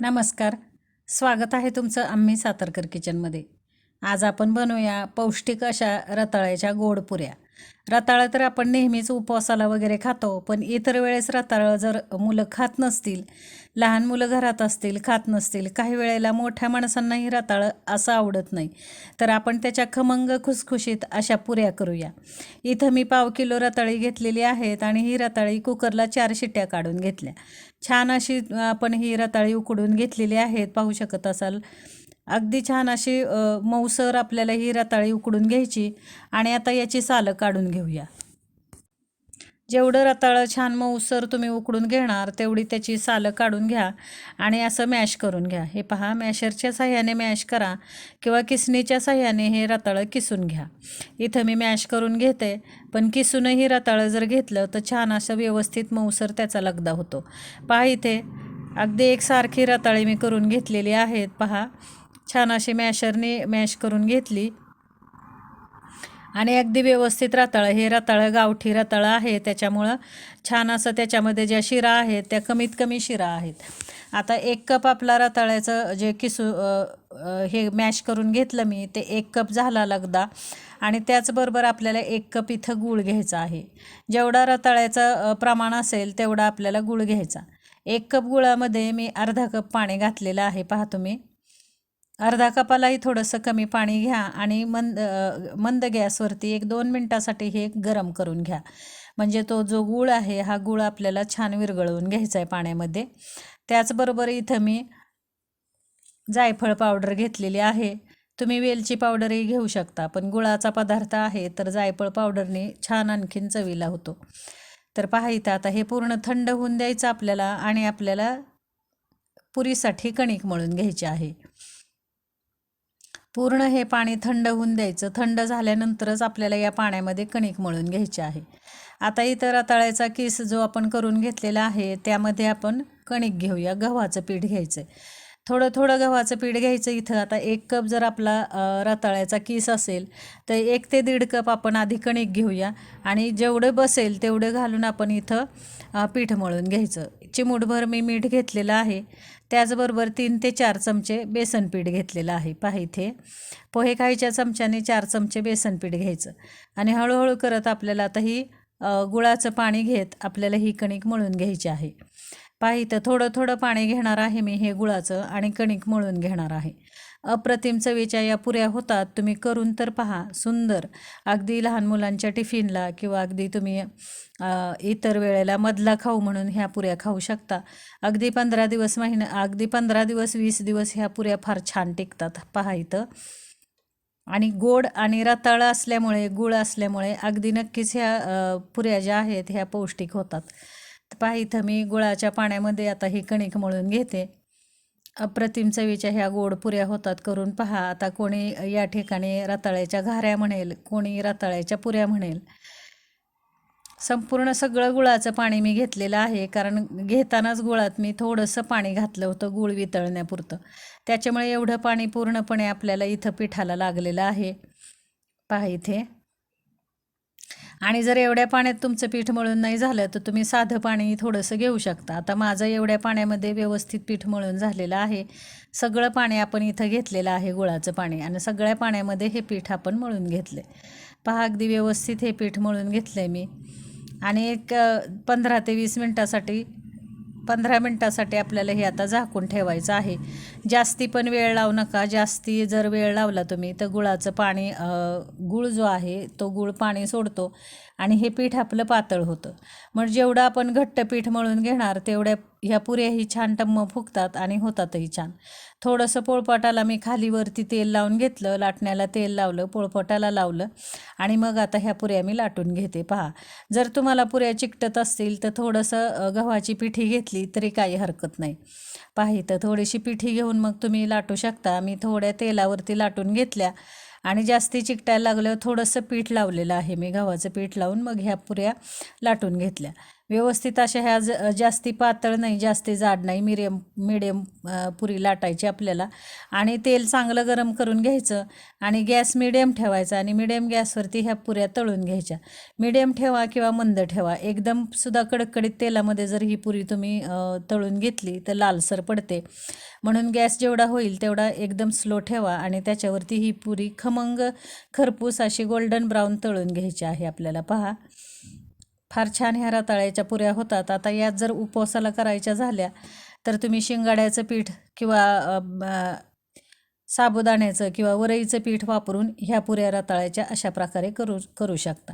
नमस्कार. स्वागत आहे तुमचं आम्ही सातारकर किचनमध्ये आज आपण बनवूया पौष्टिक अशा रताळ्याच्या गोड पुऱ्या. रताळं तर आपण नेहमीच उपवासाला वगैरे खातो पण इतर वेळेस रताळं जर मुलं खात नसतील लहान मुलं घरात असतील खात नसतील काही वेळेला मोठ्या माणसांनाही रताळं असं आवडत नाही. तर आपण त्याच्या खमंग खुसखुशीत अशा पुऱ्या करूया. इथं मी पाव किलो रताळी घेतलेली आहेत आणि ही रताळी कुकरला चार शिट्ट्या काढून घेतल्या. छान अशी आपण ही रताळी उकडून घेतलेली आहेत. पाहू शकत असाल अगदी छान अशी मऊसर आपल्याला ही रताळी उकडून घ्यायची आणि आता याची सालं काढून घेऊया. जेवढं रताळं छान मऊसर तुम्ही उकडून घेणार तेवढी त्याची सालं काढून घ्या आणि असं मॅश करून घ्या. हे पहा मॅशरच्या साह्याने मॅश करा किंवा किसणीच्या साह्याने हे रताळं किसून घ्या. इथं मी मॅश करून घेते पण किसूनही रताळं जर घेतलं तर छान असं व्यवस्थित मऊसर त्याचा लगदा होतो. पहा इथे अगदी एकसारखी रताळी मी करून घेतलेली आहेत. पहा छान अशी मॅशरने मॅश करून घेतली. आणि अगदी व्यवस्थित रताळं हे रताळं गावठी रताळं आहे त्याच्यामुळं छान असं त्याच्यामध्ये ज्या शिरा आहेत त्या कमीत कमी शिरा आहेत. आता एक कप आपला रताळ्याचं जे किसू हे मॅश करून घेतलं मी ते एक कप झाला लगदा. आणि त्याचबरोबर आपल्याला एक कप इथं गूळ घ्यायचा आहे. जेवढा रताळ्याचं प्रमाण असेल तेवढा आपल्याला गूळ घ्यायचा. एक कप गुळामध्ये मी अर्धा कप पाणी घातलेलं आहे पहा तुम्ही. अर्धा कपालाही थोडंसं कमी पाणी घ्या आणि मंद मंद गॅसवरती एक दोन मिनटासाठी हे गरम करून घ्या. म्हणजे तो जो गूळ आहे हा गूळ आपल्याला छान विरघळवून घ्यायचा आहे पाण्यामध्ये. त्याचबरोबर इथं मी जायफळ पावडर घेतलेली आहे. तुम्ही वेलची पावडरही घेऊ शकता पण गुळाचा पदार्थ आहे तर जायफळ पावडरने छान आणखीन चवीला होतो. तर पहा इथं आता हे पूर्ण थंड होऊन द्यायचं आपल्याला आणि आपल्याला पुरीसाठी कणिक मळून घ्यायची आहे. पूर्ण हे पाणी थंड होऊन द्यायचं. थंड झाल्यानंतरच आपल्याला या पाण्यामध्ये कणिक मळून घ्यायची आहे. आता इतर रताळ्याचा किस जो आपण करून घेतलेला आहे त्यामध्ये आपण कणिक घेऊया. गव्हाचं पीठ घ्यायचं थोडं थोडं गव्हाचं पीठ घ्यायचं इथं. आता एक कप जर आपला रताळ्याचा किस असेल तर एक ते दीड कप आपण आधी कणिक घेऊया. आणि जेवढं बसेल तेवढं घालून आपण इथं पीठ मळून घ्यायचं. चिमूटभर मी मीठ घेतलेलं आहे. त्याचबरोबर तीन ते चार चमचे बेसन पीठ घेतलेलं आहे. पहा इथे. पोहे खायच्या चमच्याने चार चमचे बेसन पीठ घ्यायचं. आणि हळूहळू करत आपल्याला आता ही गुळाचं पाणी घेत आपल्याला ही कणिक मळून घ्यायची आहे. पहा इथं थोडं थोडं पाणी घेणार आहे मी हे गुळाचं आणि कणिक मळून घेणार आहे. अप्रतिम चवीच्या या पुऱ्या होतात. तुम्ही करून तर पहा. सुंदर. अगदी लहान मुलांच्या टिफिनला किंवा अगदी तुम्ही इतर वेळेला मधला खाऊ म्हणून ह्या पुऱ्या खाऊ शकता. अगदी पंधरा दिवस महिना अगदी पंधरा दिवस वीस दिवस ह्या पुऱ्या फार छान टिकतात. पहा इथं. आणि गोड आणि रताळ असल्यामुळे गुळ असल्यामुळे अगदी नक्कीच ह्या पुऱ्या ज्या आहेत ह्या पौष्टिक होतात. पहा इथं मी गुळाच्या पाण्यामध्ये आता ही कणिक मळून घेते. अप्रतिम चवीच्या ह्या गोड पुऱ्या होतात करून पहा. आता कोणी या ठिकाणी रताळ्याच्या घाऱ्या म्हणेल कोणी रताळ्याच्या पुऱ्या म्हणेल. संपूर्ण सगळं गुळाचं पाणी मी घेतलेलं आहे कारण घेतानाच गुळात मी थोडंसं पाणी घातलं होतं गुळ वितळण्यापुरतं. त्याच्यामुळे एवढं पाणी पूर्णपणे आपल्याला इथं पिठाला लागलेलं आहे. पहा इथे. आणि जर एवढ्या पाण्यात तुमचं पीठ मळून नाही झालं तर तुम्ही साधं पाणी थोडंसं घेऊ शकता. आता माझं एवढ्या पाण्यामध्ये व्यवस्थित पीठ मळून झालेलं आहे. सगळं पाणी आपण इथं घेतलेलं आहे गुळाचं पाणी. आणि सगळ्या पाण्यामध्ये हे पीठ आपण मळून घेतले पहा अगदी व्यवस्थित हे पीठ मळून घेतलं आहे मी. आणि एक पंधरा ते वीस मिनटासाठी पंधरा मिनटासाठी आपल्याला हे आता झाकून ठेवायचं आहे. जास्ती पण वेळ लावू नका. जास्ती जर वेळ लावला तुम्ही तर गुळाचं पाणी गुळ जो आहे तो गुळ पाणी सोडतो आणि हे पीठ आपलं पातळ होतं. मग जेवढं आपण घट्ट पीठ मळून घेणार तेवढ्या ह्या पुऱ्याही छान टम्म फुगतात आणि होतातही छान. थोडंसं पोळपाटाला मी खालीवरती तेल लावून घेतलं लाटण्याला तेल लावलं पोळपाटाला लावलं आणि मग आता ह्या पुऱ्या मी लाटून घेते. पहा जर तुम्हाला पुऱ्या चिकटत असतील तर थोडंसं गव्हाची पिठी घेतली तरी काही हरकत नाही. पाही तर थोडीशी पिठी घेऊन मग तुम्ही लाटू शकता. मी थोड्या तेलावरती लाटून घेतल्या आणि जास्ती चिकटायला लागलं थोडंसं पीठ लावलेलं आहे मी. गव्हाचं पीठ लावून मग ह्या पुऱ्या लाटून घेतल्या. व्यवस्थित अशा ह्या ज जास्ती पातळ नाही जास्ती जाड नाही मिडियम मिडियम पुरी लाटायची आपल्याला. आणि तेल चांगलं गरम करून घ्यायचं आणि गॅस मिडियम ठेवायचा आणि मिडियम गॅसवरती ह्या पुऱ्या तळून घ्यायच्या. मिडियम ठेवा किंवा मंद ठेवा. एकदम सुद्धा कडकडीत तेलामध्ये जर ही पुरी तुम्ही तळून घेतली तर लालसर पडते. म्हणून गॅस जेवढा होईल तेवढा एकदम स्लो ठेवा आणि त्याच्यावरती ही पुरी खमंग खरपूस अशी गोल्डन ब्राऊन तळून घ्यायची आहे आपल्याला. पहा. फार छान ह्या रताळ्याच्या पुऱ्या होतात. आता यात जर उपवासाला करायच्या झाल्या तर तुम्ही शिंगाड्याचं पीठ किंवा साबुदाण्याचं किंवा वरईचं पीठ वापरून ह्या पुऱ्या रताळ्याच्या अशा प्रकारे करू करू शकता.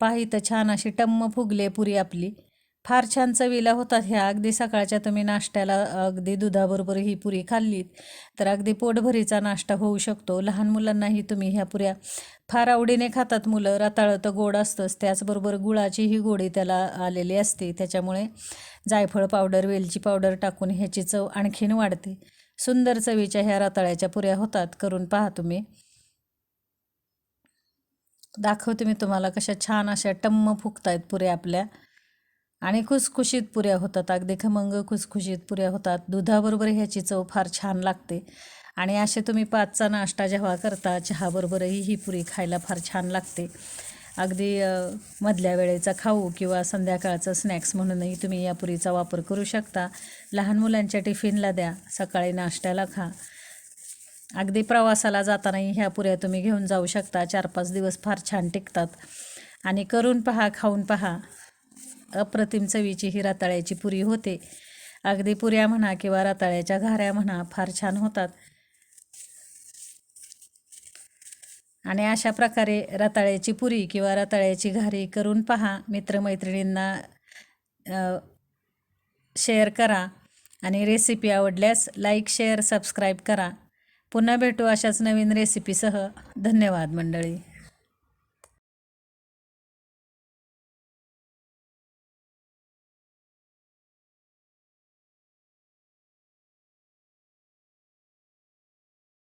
पहा तर छान अशी टम्म फुगले पुरी आपली. फार छान चवीला होतात ह्या अगदी सकाळच्या तुम्ही नाश्त्याला अगदी दुधाबरोबर ही पुरी खाल्लीत तर अगदी पोटभरीचा नाश्ता होऊ शकतो. लहान मुलांनाही तुम्ही ह्या पुऱ्या फार आवडीने खातात मुलं. रताळं तर गोड असतंच. त्याचबरोबर गुळाचीही गोडी त्याला आलेली असते. त्याच्यामुळे जायफळ पावडर वेलची पावडर टाकून ह्याची चव आणखीन वाढते. सुंदर चवीच्या ह्या रताळ्याच्या पुऱ्या होतात. करून पहा तुम्ही. दाखवते मी तुम्हाला कशा छान अशा टम्म फुगतायत पुऱ्या आपल्या. आणि खुसखुशीत पुऱ्या होतात. अगदी खमंग खुसखुशीत पुऱ्या होतात. दुधाबरोबर ह्याची चव फार छान लागते. आणि असे तुम्ही पाचचा नाश्ता जेव्हा करता चहाबरोबरही ही पुरी खायला फार छान लागते. अगदी मधल्या वेळेचा खाऊ किंवा संध्याकाळचं स्नॅक्स म्हणूनही तुम्ही या पुरीचा वापर करू शकता. लहान मुलांच्या टिफिनला द्या. सकाळी नाश्त्याला खा. अगदी प्रवासाला जातानाही ह्या पुऱ्या तुम्ही घेऊन जाऊ शकता. चार पाच दिवस फार छान टिकतात. आणि करून पहा खाऊन पहा. अप्रतिम चवीची ही रताळ्याची पुरी होते. अगदी पुऱ्या म्हणा किंवा रताळ्याच्या घाऱ्या म्हणा फार छान होतात. आणि अशा प्रकारे रताळ्याची पुरी किंवा रताळ्याची घारी करून पहा. मित्रमैत्रिणींना शेअर करा. आणि रेसिपी आवडल्यास लाईक शेअर सबस्क्राईब करा. पुन्हा भेटू अशाच नवीन रेसिपीसह धन्यवाद मंडळी.